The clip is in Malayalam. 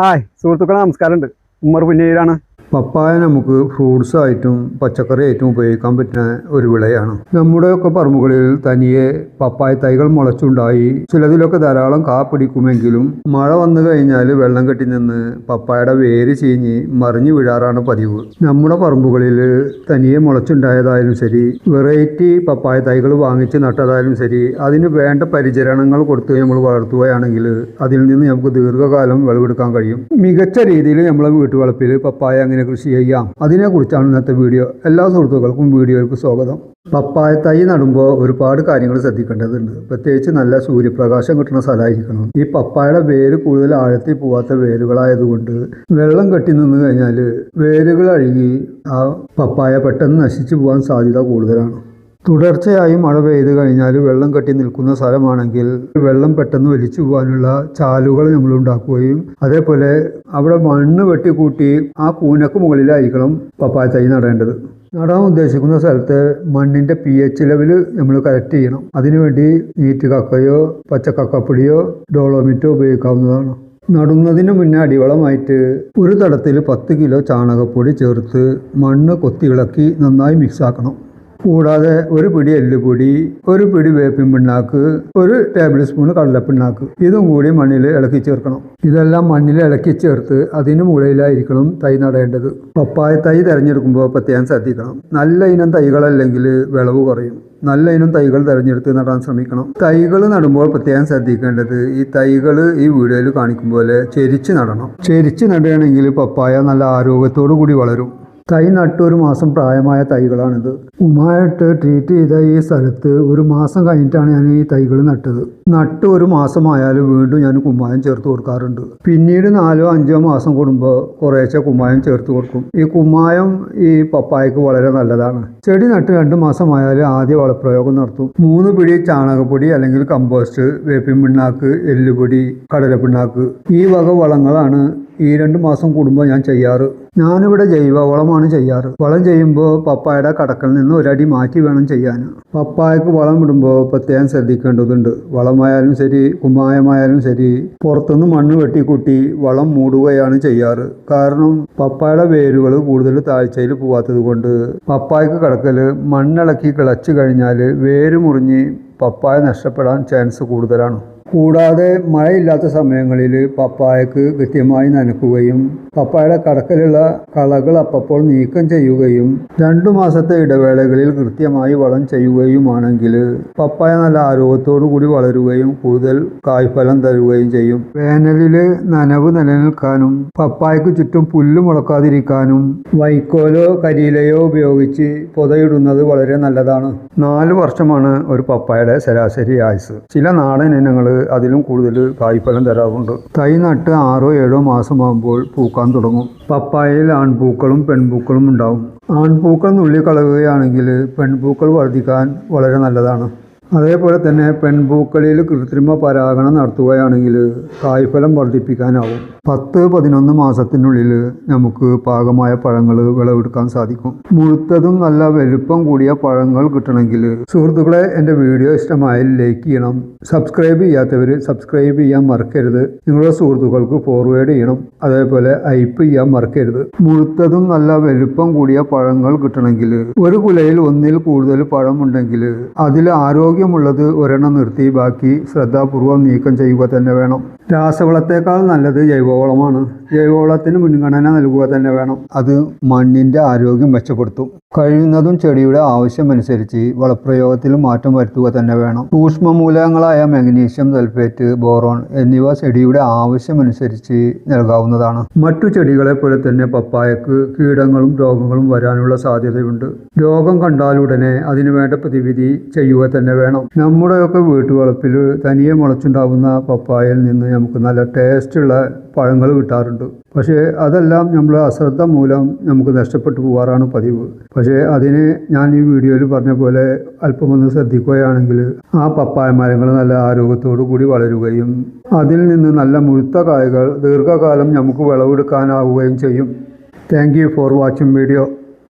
ഹായ് സുഹൃത്തുക്കളെ നമസ്കാരമുണ്ട്. ഉമ്മർ പുന്നീരാണ് പപ്പായ നമുക്ക് ഫ്രൂട്ട്സ് ആയിട്ടും പച്ചക്കറി ആയിട്ടും ഉപയോഗിക്കാൻ പറ്റുന്ന ഒരു വിളയാണ്. നമ്മുടെയൊക്കെ പറമ്പുകളിൽ തനിയെ പപ്പായ തൈകൾ മുളച്ചുണ്ടായി ചിലതിലൊക്കെ ധാരാളം കാ പിടിക്കുമെങ്കിലും മഴ വന്നു കഴിഞ്ഞാൽ വെള്ളം കെട്ടി നിന്ന് പപ്പായയുടെ വേര് ചീഞ്ഞ് മറിഞ്ഞു വീഴാറാണ് പതിവ്. നമ്മുടെ പറമ്പുകളിൽ തനിയെ മുളച്ചുണ്ടായതായാലും ശരി വെറൈറ്റി പപ്പായ തൈകൾ വാങ്ങിച്ച് നട്ടതായാലും ശരി അതിന് വേണ്ട പരിചരണങ്ങൾ കൊടുത്ത് നമ്മൾ വളർത്തുകയാണെങ്കിൽ അതിൽ നിന്ന് നമുക്ക് ദീർഘകാലം വിളവെടുക്കാൻ കഴിയും. മികച്ച രീതിയിൽ നമ്മളെ വീട്ടുവളപ്പിൽ പപ്പായ എങ്ങനെ കൃഷി ചെയ്യാം. അതിനെക്കുറിച്ചാണ് ഇന്നത്തെ വീഡിയോ. എല്ലാ സുഹൃത്തുക്കൾക്കും വീഡിയോയിലേക്ക് സ്വാഗതം. പപ്പായ തൈ നടുമ്പോൾ ഒരുപാട് കാര്യങ്ങൾ ശ്രദ്ധിക്കേണ്ടതുണ്ട്. പ്രത്യേകിച്ച് നല്ല സൂര്യപ്രകാശം കിട്ടുന്ന സ്ഥലമായിരിക്കണം. ഈ പപ്പായയുടെ വേര് കൂടുതൽ ആഴത്തിൽ പോവാത്ത വേരുകളായതുകൊണ്ട് വെള്ളം കെട്ടി നിന്ന് കഴിഞ്ഞാൽ വേരുകൾ അഴുകി ആ പപ്പായ പെട്ടെന്ന് നശിച്ചു പോകാൻ സാധ്യത കൂടുതലാണ്. തുടർച്ചയായി മഴ പെയ്ത് കഴിഞ്ഞാൽ വെള്ളം കെട്ടി നിൽക്കുന്ന സ്ഥലമാണെങ്കിൽ വെള്ളം പെട്ടെന്ന് വലിച്ചു പോകാനുള്ള ചാലുകൾ നമ്മൾ ഉണ്ടാക്കുകയും അതേപോലെ അവിടെ മണ്ണ് വെട്ടിക്കൂട്ടി ആ കൂനക്ക് മുകളിലായിരിക്കണം പപ്പായ തൈ നടേണ്ടത്. നടാൻ ഉദ്ദേശിക്കുന്ന സ്ഥലത്ത് മണ്ണിന്റെ പി എച്ച് ലെവൽ നമ്മൾ കറക്റ്റ് ചെയ്യണം. അതിനുവേണ്ടി നീറ്റ് കക്കയോ പച്ച കക്കപ്പൊടിയോ ഡോളോമിറ്റോ ഉപയോഗിക്കാവുന്നതാണ്. നടുന്നതിന് മുന്നേ അടിവളമായിട്ട് ഒരു തടത്തിൽ പത്ത് കിലോ ചാണകപ്പൊടി ചേർത്ത് മണ്ണ് കൊത്തിയിളക്കി നന്നായി മിക്സാക്കണം കൂടാതെ ഒരു പിടി എല്ലുപൊടി ഒരു പിടി വേപ്പിൻ പിണ്ണാക്ക് ഒരു ടേബിൾ സ്പൂൺ കടലപ്പിണ്ണാക്ക്. ഇതും കൂടി മണ്ണിൽ ഇളക്കി ചേർക്കണം. ഇതെല്ലാം മണ്ണിൽ ഇളക്കി ചേർത്ത് അതിന് മുകളിലായിരിക്കണം തൈ നടേണ്ടത്. പപ്പായ തൈ തിരഞ്ഞെടുക്കുമ്പോൾ പ്രത്യേകം ശ്രദ്ധിക്കണം. നല്ല ഇനം തൈകളല്ലെങ്കിൽ വിളവ് കുറയും. നല്ല ഇനം തൈകൾ തിരഞ്ഞെടുത്ത് നടാൻ ശ്രമിക്കണം. തൈകൾ നടുമ്പോൾ പ്രത്യേകം ശ്രദ്ധിക്കേണ്ടത് ഈ തൈകൾ ഈ വീഡിയോയിൽ കാണിക്കും പോലെ ചെരിച്ച് നടണം. ചെരിച്ച് നടുകയാണെങ്കിൽ പപ്പായ നല്ല ആരോഗ്യത്തോടു കൂടി വളരും. തൈ നട്ട് ഒരു മാസം പ്രായമായ തൈകളാണിത്. ഉമായിട്ട് ട്രീറ്റ് ചെയ്ത ഈ സ്ഥലത്ത് ഒരു മാസം കഴിഞ്ഞിട്ടാണ് ഞാൻ ഈ തൈകൾ നട്ടത്. നട്ട് ഒരു മാസമായാലും വീണ്ടും ഞാൻ കുമ്മായം ചേർത്ത് കൊടുക്കാറുണ്ട്. പിന്നീട് നാലോ അഞ്ചോ മാസം കൂടുമ്പോൾ കുറേശ്ശെ കുമ്മായം ചേർത്ത് കൊടുക്കും. ഈ കുമ്മായം ഈ പപ്പായക്ക് വളരെ നല്ലതാണ്. ചെടി നട്ട് രണ്ട് മാസമായാലും ആദ്യ വളപ്രയോഗം നടത്തും. മൂന്ന് പിടി ചാണകപ്പൊടി അല്ലെങ്കിൽ കമ്പോസ്റ്റ് വേപ്പിൻ പിണ്ണാക്ക് എല്ലുപൊടി കടലപ്പിണ്ണാക്ക് ഈ വക വളങ്ങളാണ് ഈ രണ്ട് മാസം കൂടുമ്പോൾ ഞാൻ ചെയ്യാറ്. ഞാനിവിടെ ജൈവവളമാണ് ചെയ്യാറ്. വളം ചെയ്യുമ്പോൾ പപ്പായയുടെ കടക്കൽ നിന്ന് ഒരടി മാറ്റി വേണം ചെയ്യാൻ പപ്പായക്ക് വളം ഇടുമ്പോൾ പ്രത്യേകം ശ്രദ്ധിക്കേണ്ടതുണ്ട്. വളമായാലും ശരി കുമ്മായമായാലും ശരി പുറത്തുനിന്ന് മണ്ണ് വെട്ടിക്കൂട്ടി വളം മൂടുകയാണ് ചെയ്യാറ്. കാരണം പപ്പായയുടെ വേരുകൾ കൂടുതൽ താഴ്ചയിൽ പോവാത്തത് കൊണ്ട് പപ്പായക്ക് കടക്കൽ മണ്ണിളക്കി കിളച്ച് കഴിഞ്ഞാൽ വേര് മുറിഞ്ഞ് പപ്പായ നഷ്ടപ്പെടാൻ ചാൻസ് കൂടുതലാണ്. കൂടാതെ മഴയില്ലാത്ത സമയങ്ങളിൽ പപ്പായക്ക് കൃത്യമായി നനക്കുകയും പപ്പായയുടെ കടക്കലുള്ള കളകൾ അപ്പപ്പോൾ നീക്കം ചെയ്യുകയും രണ്ടു മാസത്തെ ഇടവേളകളിൽ കൃത്യമായി വളം ചെയ്യുകയുമാണെങ്കിൽ പപ്പായ നല്ല ആരോഗ്യത്തോടു കൂടി വളരുകയും കൂടുതൽ കായ്ഫലം തരുകയും ചെയ്യും. വേനലിൽ നനവ് നിലനിൽക്കാനും പപ്പായക്ക് ചുറ്റും പുല്ല് മുളക്കാതിരിക്കാനും വൈക്കോലോ കരിയിലയോ ഉപയോഗിച്ച് പുതയിടുന്നത് വളരെ നല്ലതാണ്. നാല് വർഷമാണ് ഒരു പപ്പായയുടെ ശരാശരി ആയുസ് ചില നാടൻ ഇനങ്ങൾ അതിലും കൂടുതൽ കായ്ഫലം തരാറുണ്ട്. തൈ നട്ട് ആറോ ഏഴോ മാസമാകുമ്പോൾ പൂക്കാൻ തുടങ്ങും. പപ്പായയിൽ ആൺപൂക്കളും പെൺപൂക്കളും ഉണ്ടാവും. ആൺപൂക്കൾ നുള്ളിക്കളയുകയാണെങ്കിൽ പെൺപൂക്കൾ വർദ്ധിക്കാൻ വളരെ നല്ലതാണ്. അതേപോലെ തന്നെ പെൺപൂക്കളിൽ കൃത്രിമ പരാഗണം നടത്തുകയാണെങ്കിൽ കായ്ഫലം വർദ്ധിപ്പിക്കാനാവും. പത്ത് പതിനൊന്ന് മാസത്തിനുള്ളിൽ നമുക്ക് പാകമായ പഴങ്ങൾ വിളവെടുക്കാൻ സാധിക്കും. മുഴുത്തതും നല്ല വലുപ്പം കൂടിയ പഴങ്ങൾ കിട്ടണമെങ്കിൽ സുഹൃത്തുക്കളെ എന്റെ വീഡിയോ ഇഷ്ടമായി ലൈക്ക് ചെയ്യണം. സബ്സ്ക്രൈബ് ചെയ്യാത്തവർ സബ്സ്ക്രൈബ് ചെയ്യാൻ മറക്കരുത്. നിങ്ങളുടെ സുഹൃത്തുക്കൾക്ക് ഫോർവേഡ് ചെയ്യണം. അതേപോലെ ഐപ്പ് ചെയ്യാൻ മറക്കരുത്. മുഴുത്തതും നല്ല വലുപ്പം കൂടിയ പഴങ്ങൾ കിട്ടണമെങ്കിൽ ഒരു കുലയിൽ ഒന്നിൽ കൂടുതൽ പഴമുണ്ടെങ്കിൽ അതിൽ ആരോഗ്യമുള്ളത് ഒരെണ്ണം നിർത്തി. ബാക്കി ശ്രദ്ധാപൂർവം നീക്കം ചെയ്യുക തന്നെ വേണം. രാസവളത്തേക്കാൾ നല്ലത് ജൈവവളമാണ്. ജൈവവളത്തിന് മുൻഗണന നൽകുക തന്നെ വേണം. അത് മണ്ണിന്റെ ആരോഗ്യം മെച്ചപ്പെടുത്തും. കഴിയുന്നതും ചെടിയുടെ ആവശ്യമനുസരിച്ച് വളപ്രയോഗത്തിൽ മാറ്റം വരുത്തുക തന്നെ വേണം. സൂക്ഷ്മമൂലകങ്ങളായ മാഗ്നീഷ്യം സൾഫേറ്റ് ബോറോൺ എന്നിവ ചെടിയുടെ ആവശ്യമനുസരിച്ച് നൽകാവുന്നതാണ്. മറ്റു ചെടികളെ പോലെ തന്നെ പപ്പായക്ക് കീടങ്ങളും രോഗങ്ങളും വരാനുള്ള സാധ്യതയുണ്ട്. രോഗം കണ്ടാലുടനെ അതിനുവേണ്ട പ്രതിവിധി ചെയ്യുക തന്നെ വേണം. നമ്മുടെയൊക്കെ വീട്ടുവളപ്പിൽ തനിയെ മുളച്ചുണ്ടാവുന്ന പപ്പായയിൽ നിന്ന് നമുക്ക് നല്ല ടേസ്റ്റുള്ള പഴങ്ങൾ കിട്ടാറുണ്ട്. പക്ഷേ അതെല്ലാം നമ്മൾ അശ്രദ്ധ മൂലം നമുക്ക് നഷ്ടപ്പെട്ടു പോകാറാണ് പതിവ്. പക്ഷേ അതിന് ഞാൻ ഈ വീഡിയോയിൽ പറഞ്ഞ പോലെ അല്പമൊന്ന് ശ്രദ്ധിക്കുകയാണെങ്കിൽ ആ പപ്പായ മരങ്ങൾ നല്ല ആരോഗ്യത്തോടു കൂടി വളരുകയും അതിൽ നിന്ന് നല്ല മുഴുത്ത കായകൾ ദീർഘകാലം നമുക്ക് വിളവെടുക്കാനാവുകയും ചെയ്യും. Thank for watching video